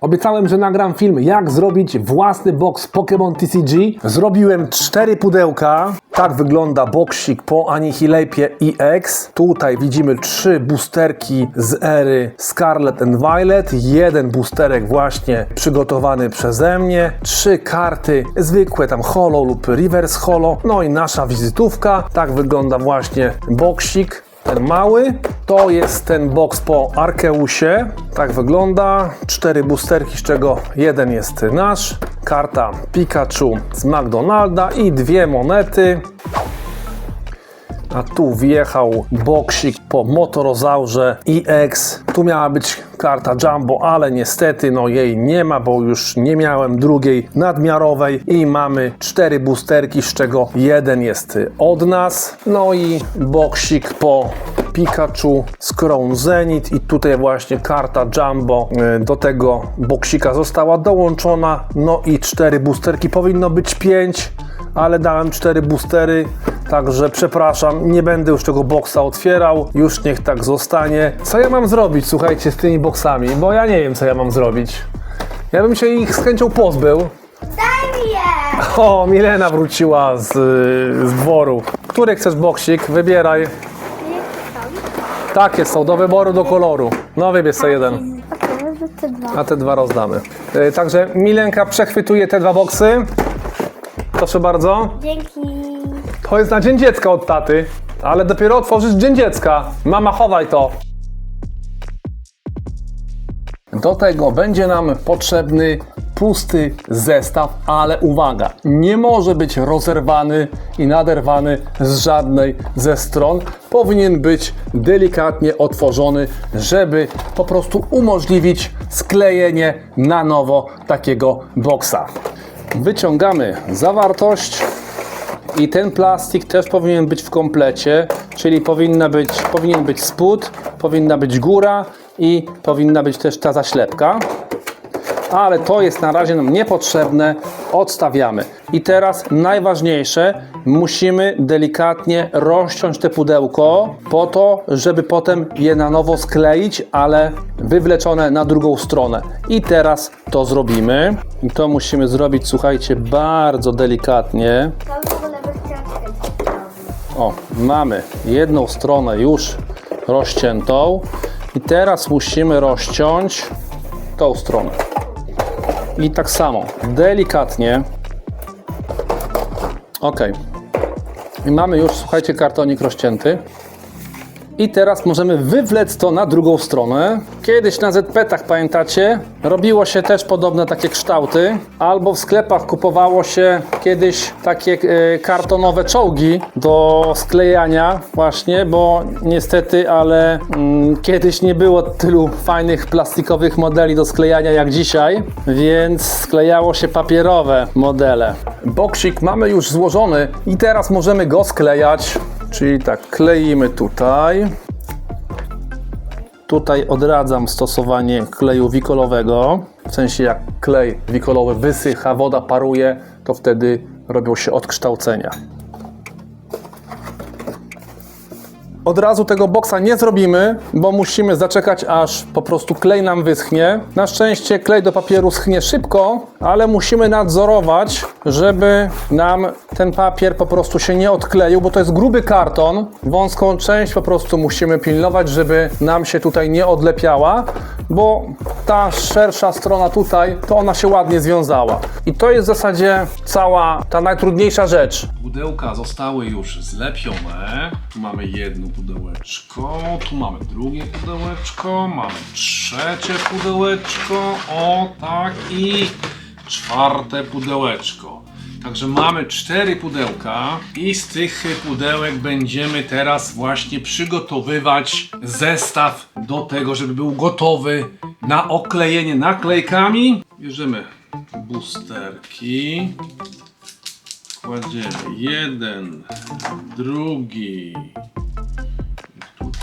Obiecałem, że nagram film, jak zrobić własny box Pokémon TCG. Zrobiłem cztery pudełka. Tak wygląda boksik po Anihilapie EX. Tutaj widzimy trzy boosterki z ery Scarlet and Violet. Jeden boosterek właśnie przygotowany przeze mnie. Trzy karty zwykłe, tam holo lub reverse holo. No i nasza wizytówka. Tak wygląda właśnie boksik. Ten mały to jest ten box po Arkeusie. Tak wygląda. Cztery boosterki, z czego jeden jest nasz. Karta Pikachu z McDonalda i dwie monety. A tu wjechał boksik po Motorozaurze EX. Tu miała być karta Jumbo, ale niestety no jej nie ma, bo już nie miałem drugiej nadmiarowej i mamy cztery boosterki, z czego jeden jest od nas. No i boksik po Pikachu z Crown Zenith i tutaj właśnie karta Jumbo y, do tego boksika została dołączona. No i cztery boosterki, powinno być pięć ale dałem cztery boostery, także przepraszam, nie będę już tego boksa otwierał, już niech tak zostanie. Co ja mam zrobić, słuchajcie, z tymi boksami, bo ja nie wiem, co ja mam zrobić. Ja bym się ich z chęcią pozbył. Daj mi je! O, Milena wróciła z, z dworu. Który chcesz boksik? Wybieraj. Takie są, do wyboru, do koloru. No wybierz sobie jeden, a te dwa rozdamy. Y, Także Milenka przechwytuje te dwa boksy. Proszę bardzo. Dzięki. To jest na Dzień Dziecka od taty, ale dopiero otworzysz Dzień Dziecka. Mama, chowaj to. Do tego będzie nam potrzebny pusty zestaw, ale uwaga, nie może być rozerwany i naderwany z żadnej ze stron. Powinien być delikatnie otworzony, żeby po prostu umożliwić sklejenie na nowo takiego boksa. Wyciągamy zawartość. I ten plastik też powinien być w komplecie, czyli powinna być, powinien być spód, powinna być góra i powinna być też ta zaślepka. Ale to jest na razie nam niepotrzebne, odstawiamy. I teraz najważniejsze, musimy delikatnie rozciąć te pudełko po to, żeby potem je na nowo skleić, ale wywleczone na drugą stronę. I teraz to zrobimy. I to musimy zrobić, słuchajcie, bardzo delikatnie. O, mamy jedną stronę już rozciętą i teraz musimy rozciąć tą stronę. I tak samo, delikatnie. Ok. I mamy już, słuchajcie, kartonik rozcięty. I teraz możemy wywlec to na drugą stronę. Kiedyś na ZP-tach, pamiętacie, robiło się też podobne takie kształty, albo w sklepach kupowało się kiedyś takie e, kartonowe czołgi do sklejania właśnie, bo niestety, ale mm, kiedyś nie było tylu fajnych plastikowych modeli do sklejania jak dzisiaj, więc sklejało się papierowe modele. Boksik mamy już złożony i teraz możemy go sklejać. Czyli tak, kleimy tutaj. Tutaj odradzam stosowanie kleju wikolowego. W sensie jak klej wikolowy wysycha, woda paruje, to wtedy robią się odkształcenia. Od razu tego boksa nie zrobimy, bo musimy zaczekać aż po prostu klej nam wyschnie. Na szczęście klej do papieru schnie szybko, ale musimy nadzorować, żeby nam ten papier po prostu się nie odkleił, bo to jest gruby karton. Wąską część po prostu musimy pilnować, żeby nam się tutaj nie odlepiała, bo ta szersza strona tutaj, to ona się ładnie związała. I to jest w zasadzie cała ta najtrudniejsza rzecz. Pudełka zostały już zlepione. Tu mamy jedno pudełeczko, tu mamy drugie pudełeczko, mamy trzecie pudełeczko, o tak i czwarte pudełeczko. Także mamy cztery pudełka i z tych pudełek będziemy teraz właśnie przygotowywać zestaw do tego, żeby był gotowy na oklejenie naklejkami. Bierzemy boosterki. Kładziemy jeden, drugi,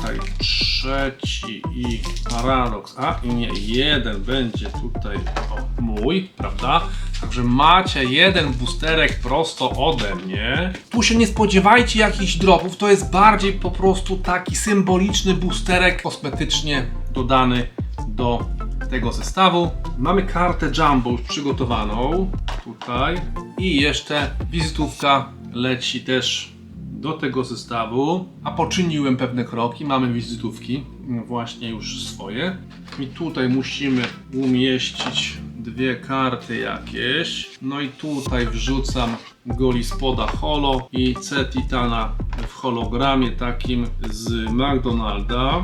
tutaj trzeci i paradoks, a i nie, jeden będzie tutaj o, mój, prawda? Także macie jeden boosterek prosto ode mnie. Tu się nie spodziewajcie jakichś dropów, to jest bardziej po prostu taki symboliczny boosterek kosmetycznie dodany do tego zestawu. Mamy kartę Jumbo już przygotowaną tutaj i jeszcze wizytówka leci też do tego zestawu, a poczyniłem pewne kroki. Mamy wizytówki, mm, właśnie już swoje. I tutaj musimy umieścić dwie karty jakieś. No i tutaj wrzucam Golispoda Holo i C Titana w hologramie takim z McDonalda.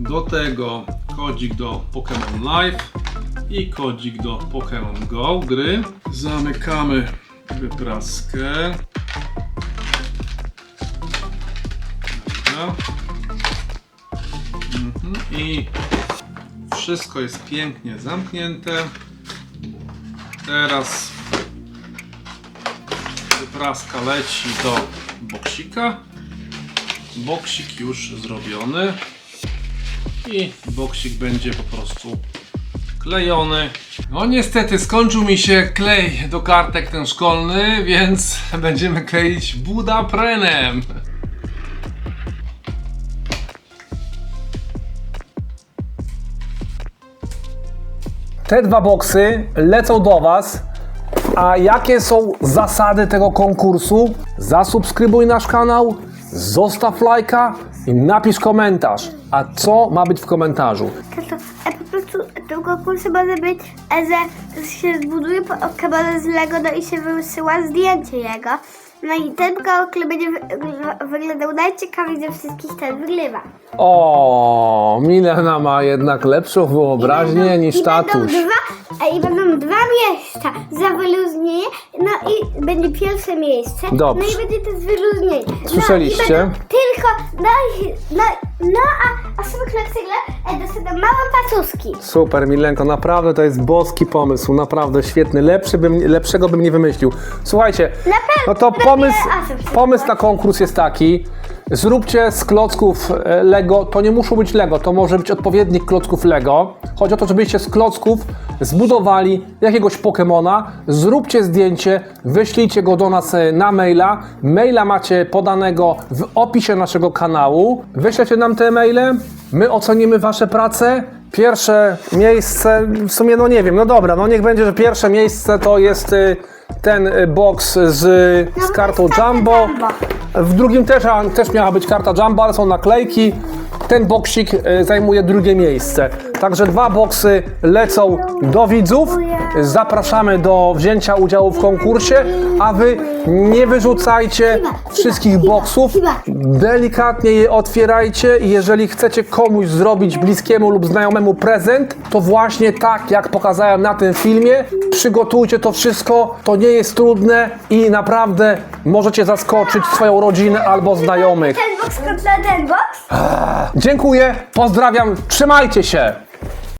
Do tego kodzik do Pokémon Live i kodzik do Pokémon Go gry. Zamykamy wypraskę. Dobra. Mhm. I wszystko jest pięknie zamknięte. Teraz wypraska leci do boksika. Boksik już zrobiony i boksik będzie po prostu klejony. No niestety skończył mi się klej do kartek ten szkolny, więc będziemy kleić Budaprenem. Te dwa boksy lecą do Was. A jakie są zasady tego konkursu? Zasubskrybuj nasz kanał, zostaw lajka i napisz komentarz. A co ma być w komentarzu? Ten konkurs może być, że się zbuduje kabelę z Lego no i się wysyła zdjęcie jego. No i ten konkurs będzie wy- wy- wyglądał najciekawiej ze wszystkich, ten wygrywa. O, Milena ma jednak lepszą wyobraźnię niż I będą tatuś. dwa, e, I będą dwa miejsca za no i będzie pierwsze miejsce. Dobrze. No i będzie też. Słyszeliście? No i będą tylko, no, no, no a osoby, które przegra, e, dostaną małe pacuski. Super, Milenko, naprawdę to jest boski pomysł, naprawdę świetny. Lepszy bym, lepszego bym nie wymyślił. Słuchajcie, pewno, no to pomysł, się pomysł na konkurs jest taki. Zróbcie z klocków e, Lego, to nie muszą być Lego, to może być odpowiednik klocków Lego. Chodzi o to, żebyście z klocków zbudowali jakiegoś Pokemona, zróbcie zdjęcie, wyślijcie go do nas e, na maila. Maila macie podanego w opisie naszego kanału. Wyślecie nam te maile, my ocenimy wasze prace. Pierwsze miejsce, w sumie no nie wiem, no dobra, no niech będzie, że pierwsze miejsce to jest y, ten y, box z, z kartą Jumbo. W drugim też, a, też miała być karta Jumbo, ale są naklejki. Ten boksik y, zajmuje drugie miejsce. Także dwa boksy lecą do widzów. Zapraszamy do wzięcia udziału w konkursie, a wy nie wyrzucajcie wszystkich boksów. Delikatnie je otwierajcie i jeżeli chcecie komuś zrobić bliskiemu lub znajomemu prezent, to właśnie tak jak pokazałem na tym filmie, przygotujcie to wszystko. To nie jest trudne i naprawdę możecie zaskoczyć swoją rodzinę albo znajomych. Ten box kontra ten box? Dziękuję, pozdrawiam, trzymajcie się!